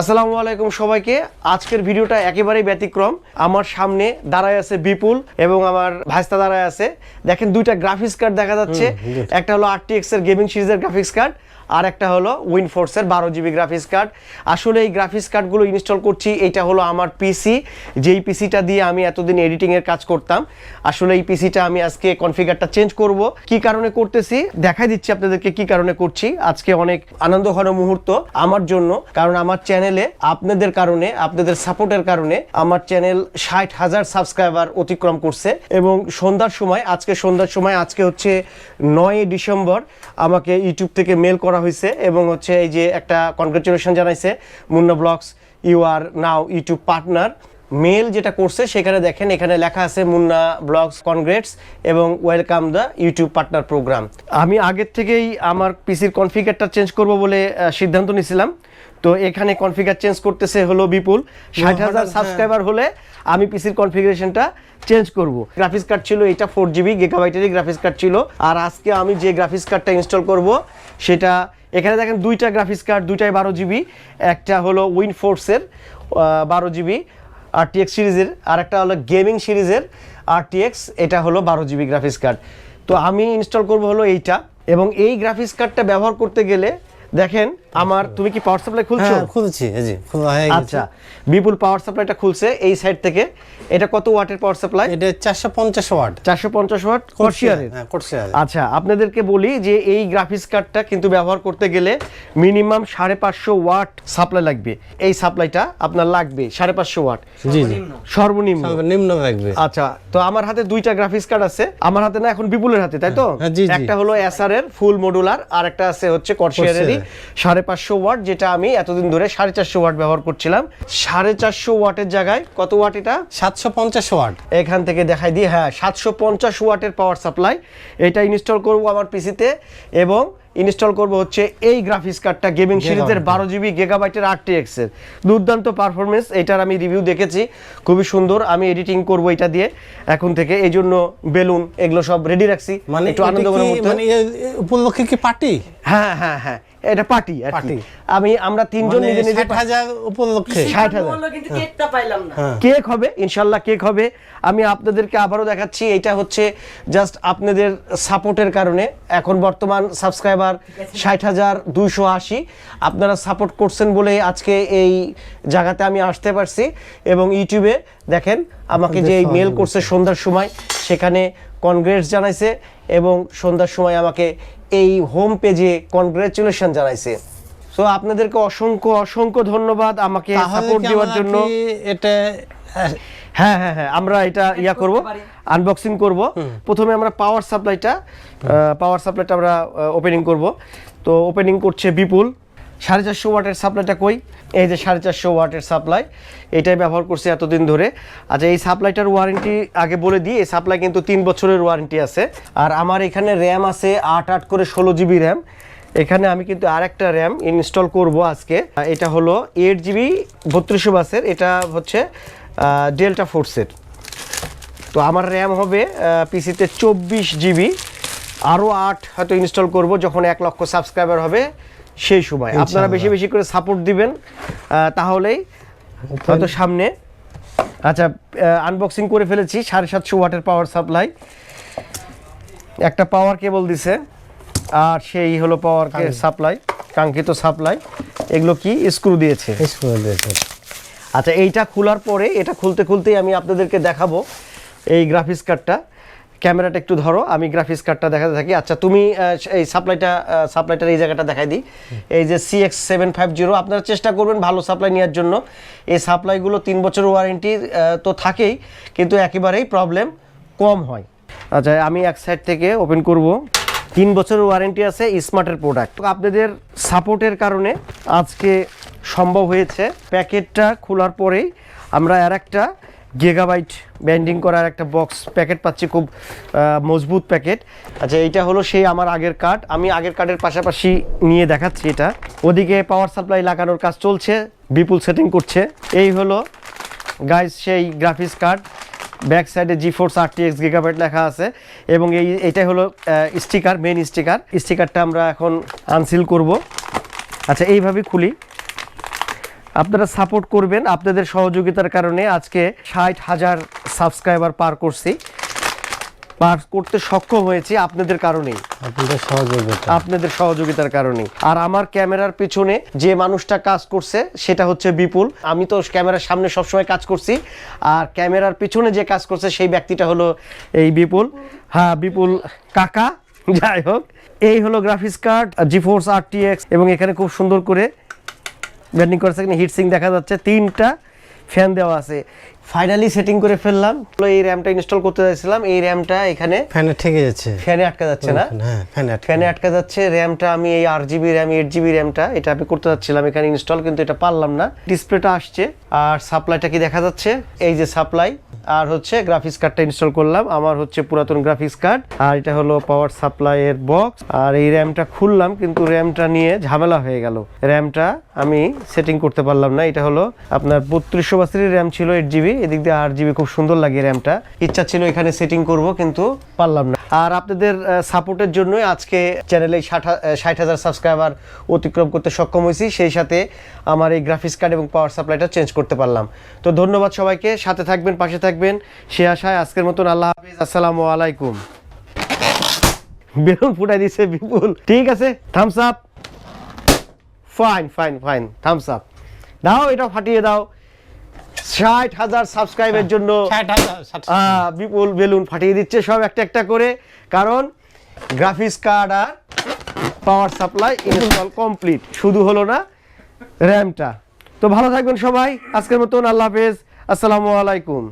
আসসালামু আলাইকুম সবাইকে। আজকের ভিডিওটা একেবারেই ব্যতিক্রম। আমার সামনে দাঁড়ায় আছে বিপুল এবং আমার ভাইস্তা দাঁড়ায় আছে। দেখেন দুইটা গ্রাফিক্স কার্ড দেখা যাচ্ছে। একটা হলো আরটিএক্স এর গেমিং সিরিজের গ্রাফিক্স কার্ড আর একটা হলো উইনফোর্সের বারো জিবি গ্রাফিক্স কার্ড আসলে এই গ্রাফিক্স কার্ডগুলো ইনস্টল করছি, এটা হলো আমার পিসি যেই পিসিটা দিয়ে আমি এতদিন এডিটিংয়ের কাজ করতাম, আসলে এই পিসিটা আমি আজকে কনফিগারটা চেঞ্জ করব। কি কারণে করতেছি? দেখাই দিচ্ছি আপনাদেরকে কি কারণে করছি। আজকে অনেক আনন্দ ঘন মুহূর্ত আমার জন্য, কারণ আমার চ্যানেলে আপনাদের কারণে, আপনাদের সাপোর্টের কারণে আমার চ্যানেল ষাট হাজার সাবস্ক্রাইবার অতিক্রম করছে। এবং সন্ধ্যার সময়, আজকে সন্ধ্যার সময়, আজকে হচ্ছে নয় ডিসেম্বর, আমাকে ইউটিউব থেকে মেল করা হয়েছে এবং হচ্ছে এই যে একটা কনগ্রেচুলেশন জানাইছে Munna blogs you are now YouTube partner mail যেটা করছে সেখানে দেখেন, এখানে লেখা আছে মুন্না ব্লগস কনগ্রেটস এবং welcome the YouTube partner programme আমি আগের থেকেই আমার পিসির কনফিগারটা চেঞ্জ করব বলে সিদ্ধান্ত নিয়েছিলাম তো এখানে কনফিগার চেঞ্জ করতেছে হলো বিপুল। ষাট হাজার সাবস্ক্রাইবার হলে আমি পিসির কনফিগারেশনটা চেঞ্জ করব। গ্রাফিক্স কার্ড ছিল এটা ফোর জিবি গিগাবাইটেরই গ্রাফিক্স কার্ড ছিল। আর আজকে আমি যে গ্রাফিক্স কার্ডটা ইনস্টল করব সেটা এখানে দেখেন দুইটা গ্রাফিক্স কার্ড দুইটাই বারো জিবি একটা হলো উইন ফোর্সের বারো জিবি আর আরটিএক্স সিরিজের আর একটা হলো গেমিং সিরিজের আরটিএক্স এটা হলো বারো জিবি গ্রাফিক্স কার্ড তো আমি ইনস্টল করব হলো এইটা। এবং এই গ্রাফিক্স কার্ডটা ব্যবহার করতে গেলে দেখেন আমার তুমি কি পাওয়ার সাপ্লাই খুলছো? হ্যাঁ খুলছি এই যে খোলা হয়ে গেছে। আচ্ছা বিপুল পাওয়ার সাপ্লাইটা খুলছে এই সাইড থেকে। এটা কত ওয়াটের পাওয়ার সাপ্লাই এটা চারশো পঞ্চাশ ওয়াট। চারশো পঞ্চাশ ওয়াট কর্সিয়ারের হ্যাঁ কোর্সিয়ার আচ্ছা আপনাদেরকে বলি যে এই গ্রাফিক্স কার্ডটা কিন্তু ব্যবহার করতে গেলে মিনিমাম সাড়ে পাঁচশো ওয়াট সাপ্লাই লাগবে। এই সাপ্লাইটা আপনার লাগবে সাড়ে পাঁচশো ওয়াট। জি জি। সর্বনিম্ন। নিম্ন রাখবে আচ্ছা তো আমার হাতে দুইটা গ্রাফিক্স কার্ড আছে। আমার হাতে না এখন বিপুলের হাতে তাই তো? হ্যাঁ, জি, জি। একটা হলো এসআর এর ফুল মডুলার আর একটা আছে হচ্ছে কর্সিয়ারেরই সাড়ে পাঁচশো ওয়াট যেটা আমি এতদিন ধরে সাড়ে চারশো ওয়াট ব্যবহার করছিলাম। সাড়ে চারশো ওয়াটের জায়গায় কত ওয়াট এটা? সাতশো পঞ্চাশ ওয়াট। এখান থেকে দেখাই দিই হ্যাঁ সাতশো পঞ্চাশ ওয়াটের পাওয়ার সাপ্লাই। এটা ইনস্টল করব আমার পিসিতে এবং ইনস্টল করব হচ্ছে এই গ্রাফিক্স কার্ডটা গেমিং সিরিজের বারো জিবি গেগাবাইটের আরটিএক্স এর। দুর্দান্ত পারফরমেন্স এটার আমি রিভিউ দেখেছি খুবই সুন্দর আমি এডিটিং করব এটা দিয়ে। এখন থেকে এই জন্য বেলুন এগুলো সব রেডি রাখছি। মানে একটু আনন্দ মানে উপলক্ষে কি পার্টি হ্যাঁ হ্যাঁ হ্যাঁ এটা পার্টি আর কি। আমি আমরা তিনজন নিজে নিজে ষাট হাজার উপলক্ষে। ষাট হাজার। বলল কিন্তু কেকটা পাইলাম না। কেক হবে ইনশাল্লাহ কেক হবে। আমি আপনাদেরকে আবারও দেখাচ্ছি এটা হচ্ছে জাস্ট আপনাদের সাপোর্টের কারণে। এখন বর্তমান সাবস্ক্রাইবার ষাট হাজার দুইশো আশি। আপনারা সাপোর্ট করছেন বলে আজকে এই জায়গাতে আমি আসতে পারছি এবং ইউটিউবে দেখেন আমাকে যে মেল করছে সন্ধ্যার সময় সেখানে কনগ্রেস জানাইছে এবং সন্ধ্যার সময় আমাকে এই হোম পেজে কনগ্রেচুলেশন জানাইছে। তো আপনাদেরকে অসংখ্য অসংখ্য ধন্যবাদ আমাকে সাপোর্ট দেওয়ার জন্য। এটা হ্যাঁ হ্যাঁ হ্যাঁ আমরা এটা ইয়া করব আনবক্সিং করব। প্রথমে আমরা পাওয়ার সাপ্লাইটা পাওয়ার সাপ্লাইটা আমরা ওপেনিং করব। তো ওপেনিং করছে বিপুল। সাড়ে চারশো ওয়াটের সাপ্লাইটা কই? এই যে সাড়ে চারশো ওয়াটের সাপ্লাই এটাই ব্যবহার করছি এতদিন ধরে। আচ্ছা এই সাপ্লাইটার ওয়ারেন্টি আগে বলে দিই এই সাপ্লাই কিন্তু তিন বছরের ওয়ারেন্টি আছে। আর আমার এখানে র্যাম আছে আট আট করে ষোলো জিবি র্যাম এখানে আমি কিন্তু আরেকটা র্যাম ইনস্টল করব আজকে। এটা হলো এইট জিবি বত্রিশশো বাসের। এটা হচ্ছে ডেল্টা ফোর্সের তো আমার র্যাম হবে পিসিতে চব্বিশ জিবি আরও আট হয়তো ইনস্টল করব যখন এক লক্ষ সাবস্ক্রাইবার হবে সেই সময়। আপনারা বেশি বেশি করে সাপোর্ট দিবেন তাহলেই হয়তো সামনে। আচ্ছা আনবক্সিং করে ফেলেছি সাড়ে সাতশো ওয়াটের পাওয়ার সাপ্লাই একটা পাওয়ার কেবল দিছে আর সেই হলো পাওয়ার সাপ্লাই কাঙ্ক্ষিত সাপ্লাই এগুলো কি? স্ক্রু দিয়েছে। শেষ করে দিয়েছে। আচ্ছা এইটা খোলার পরে, এটা খুলতে খুলতেই আমি আপনাদেরকে দেখাবো এই গ্রাফিক্স কার্ডটা ক্যামেরাটা একটু ধরো, আমি গ্রাফিক্স কার্ডটা দেখাতে থাকি। আচ্ছা তুমি এই সাপ্লাইটা সাপ্লাইটার এই জায়গাটা দেখাই দিই। এই যে C X seven five zero আপনারা চেষ্টা করবেন ভালো সাপ্লাই নেওয়ার জন্য। এই সাপ্লাইগুলো তিন বছর ওয়ারেন্টি তো থাকেই, কিন্তু একেবারেই প্রবলেম কম হয়। আচ্ছা আমি এক সাইড থেকে ওপেন করব। তিন বছরের ওয়ারেন্টি আছে স্মার্টের প্রোডাক্ট আপনাদের সাপোর্টের কারণে আজকে সম্ভব হয়েছে। প্যাকেটটা খোলার পরেই আমরা আর একটা গেগাবাইট ব্যান্ডিং করার একটা বক্স প্যাকেট পাচ্ছি, খুব মজবুত প্যাকেট আচ্ছা এইটা হলো সেই আমার আগের কার্ড আমি আগের কার্ডের পাশাপাশি নিয়ে দেখাচ্ছি এটা। ওদিকে পাওয়ার সাপ্লাই লাগানোর কাজ চলছে, বিপুল সেটিং করছে। এই হলো গাইস সেই গ্রাফিক্স কার্ড ব্যাক সাইডে GeForce R T X Gigabyte লেখা আছে এবং এই, এটাই হলো স্টিকার মেন স্টিকার স্টিকারটা আমরা এখন আনসিল করব। আচ্ছা এইভাবে খুলি। আপনারা সাপোর্ট করবেন আপনাদের সহযোগিতার কারণে আজকে ষাট হাজার সাবস্ক্রাইবার পার করছি। পার করতে সক্ষম হয়েছি আপনাদের কারণেই। আপনাদের সহযোগিতা। আপনাদের সহযোগিতার কারণে আর আমার ক্যামেরার পিছনে যে মানুষটা কাজ করছে সেটা হচ্ছে বিপুল। আমি তো ক্যামেরার সামনে সবসময় কাজ করছি। আর ক্যামেরার পিছনে যে কাজ করছে সেই ব্যক্তিটা হলো এই বিপুল। হ্যাঁ বিপুল কাকা। যাই হোক এই হলো graphics card GeForce R T X এবং এখানে খুব সুন্দর করে ব্যান্ডিং করা সেখানে হিটসিং দেখা যাচ্ছে। তিনটা ফ্যান দেওয়া আছে। ফাইনালি সেটিং করে ফেললাম। এই র্যামটা ইনস্টল করতে চাইছিলাম এই র্যামটা এখানে ফ্যানে ঠেকে যাচ্ছে। ফ্যানে আটকা যাচ্ছে না। হ্যাঁ ফ্যানে আটকা যাচ্ছে। র্যামটা আমি এই আট জিবি র্যাম এইট জিবি র্যামটা এটা আমি করতে চাচ্ছিলাম এখানে ইনস্টল কিন্তু এটা পারলাম না। ডিসপ্লেটা আসছে। আর সাপ্লাইটা কি দেখা যাচ্ছে? এই যে সাপ্লাই আর হচ্ছে গ্রাফিক্স কার্ডটা ইনস্টল করলাম। আমার হচ্ছে পুরাতন গ্রাফিক্স কার্ড আর এটা হলো পাওয়ার সাপ্লাই এর বক্স আর এই র্যামটা খুললাম কিন্তু র্যামটা নিয়ে ঝামেলা হয়ে গেল। র্যামটা আমি সেটিং করতে পারলাম না। এটা হলো আপনার বত্রিশশো বাসের র্যাম ছিল এইট জিবি এদিক দিয়ে আট জিবি খুব সুন্দর লাগে র্যামটা ইচ্ছা ছিল এখানে সেটিং করব, কিন্তু পারলাম না। আর আপনাদের সাপোর্টের জন্যই আজকে চ্যানেলে ষাট হাজার সাবস্ক্রাইবার অতিক্রম করতে সক্ষম হয়েছি। সেই সাথে আমার এই গ্রাফিক্স কার্ড এবং পাওয়ার সাপ্লাইটা চেঞ্জ করতে পারলাম। তো ধন্যবাদ সবাইকে। সাথে থাকবেন, পাশে থাকবেন। সে আশায় আজকের মতন আল্লাহ হাফিজ। আসসালামু আলাইকুম। বেলুন ফুটাই দিছে বিপুল। ঠিক আছে thumbs up fine fine fine thumbs up দাও এটা ফাটিয়ে দাও। ষাট হাজার সাবস্ক্রাইবের জন্য ষাট আহ, বিপুল বেলুন ফাটিয়ে দিচ্ছে সব একটা একটা করে। কারণ গ্রাফিক্স কার্ড আর পাওয়ার সাপ্লাই ইনস্টল কমপ্লিট শুধু হলো না র্যামটা তো ভালো থাকবেন সবাই। আজকের মতন আল্লাহ হাফেজ। আসসালামু আলাইকুম।